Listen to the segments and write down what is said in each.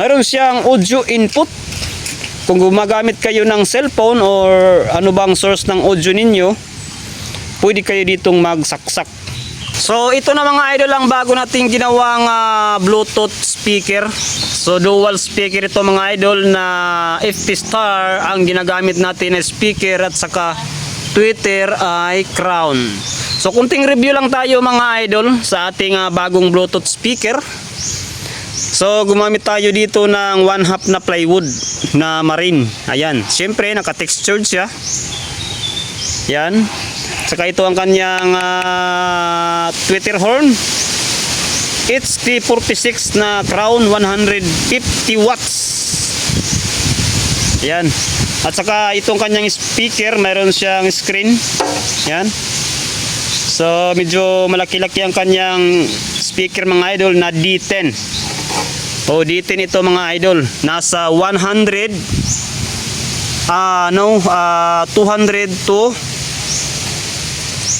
Mayroon siyang audio input. Kung gumagamit kayo ng cellphone or ano bang source ng audio ninyo, pwede kayo ditong magsaksak. So ito na mga idol ang bago nating ginawang ah, Bluetooth speaker. So dual speaker ito mga idol na FT Star ang ginagamit natin na speaker at saka Twitter ay Crown. So kunting review lang tayo mga idol sa ating ah, bagong Bluetooth speaker. So gumamit tayo dito ng one half na plywood na marine. Ayan, siyempre naka-textured siya. Yan. Saka ito ang kanyang ah, Twitter horn. It's T46 na crown 150 watts. Yan. At saka itong kanyang speaker, mayroon siyang screen. Yan. So medyo malaki-laki ang kanyang speaker mga idol na D10. O D10 ito mga idol. Nasa 100 ah no, ah 200 to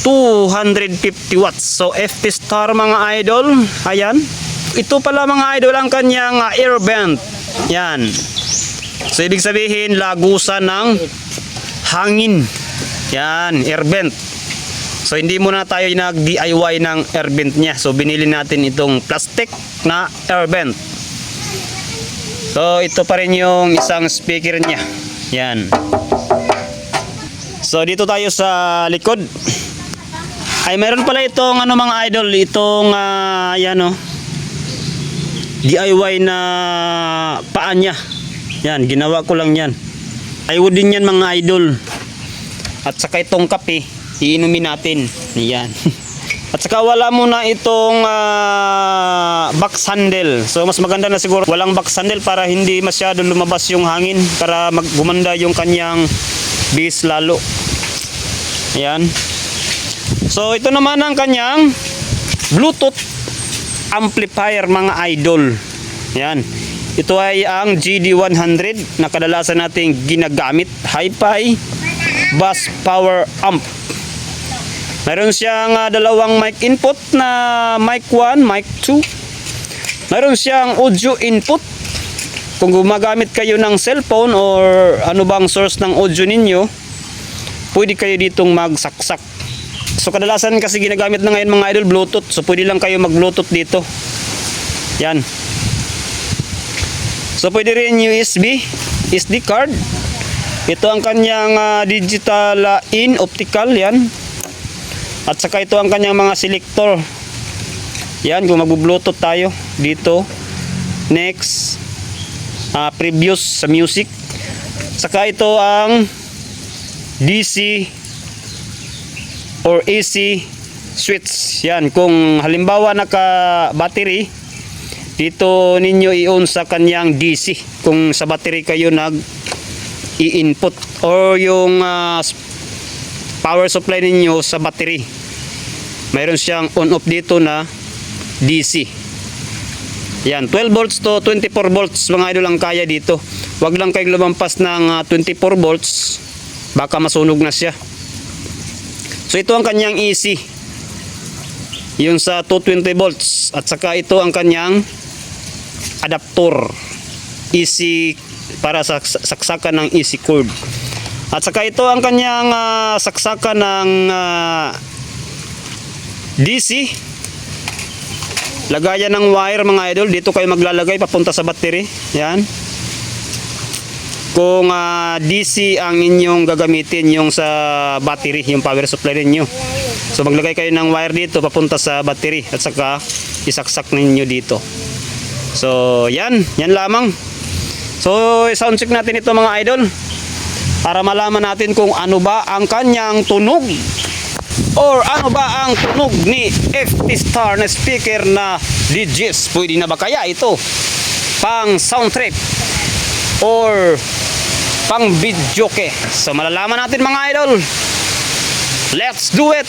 250 watts. So FT Star mga idol, ayan. Ito pala mga idol ang kanyang uh, air vent. Yan. So ibig sabihin lagusan ng hangin. Yan, air vent. So hindi muna tayo nag-DIY ng air vent niya. So binili natin itong plastic na air vent. So ito pa rin yung isang speaker niya. Yan. So dito tayo sa likod. Ay meron pala itong ano mga idol, itong ah, yan oh. DIY na paa niya. Yan, ginawa ko lang yan. Plywood din yan mga idol. At saka itong kape, iinumin natin. Yan. At saka wala muna itong ah, box handle. So mas maganda na siguro walang box handle para hindi masyado lumabas yung hangin para mag gumanda yung kanyang base lalo. Ayan. So ito naman ang kanyang Bluetooth amplifier mga idol. Yan. Ito ay ang GD100 na kadalasan nating ginagamit. Hi-Fi Bass Power Amp. Meron siyang ah, dalawang mic input na mic 1, mic 2. Meron siyang audio input. Kung gumagamit kayo ng cellphone or ano bang source ng audio ninyo, pwede kayo ditong magsaksak. So kadalasan kasi ginagamit na ngayon mga idol Bluetooth. So pwede lang kayo mag-Bluetooth dito. Yan. So pwede rin USB, SD card. Ito ang kanyang ah, digital ah, in optical yan. At saka ito ang kanyang mga selector. Yan, kung mag-Bluetooth tayo dito. Next, ah, previous sa music. Saka ito ang DC or AC switch. Yan, kung halimbawa naka battery, dito ninyo i-on sa kanyang DC kung sa battery kayo nag i-input or yung s- power supply ninyo sa battery. Mayroon siyang on off dito na DC. Yan, 12 volts to 24 volts mga idol ang kaya dito. Huwag lang kayong lumampas ng ah, 24 volts. Baka masunog na siya. So ito ang kanyang AC. Yung sa 220 volts at saka ito ang kanyang adapter. AC para sa saksakan ng AC cord. At saka ito ang kanyang ah, saksakan ng ah, DC. Lagayan ng wire mga idol. Dito kayo maglalagay papunta sa battery. Yan. Kung ah, DC ang inyong gagamitin yung sa battery, yung power supply ninyo. So maglagay kayo ng wire dito papunta sa battery at saka isaksak ninyo dito. So yan, yan lamang. So sound check natin ito mga idol para malaman natin kung ano ba ang kanyang tunog or ano ba ang tunog ni FT Star na speaker na DJs. Pwede na ba kaya ito pang sound trip or pang video ke. So malalaman natin mga idol. Let's do it!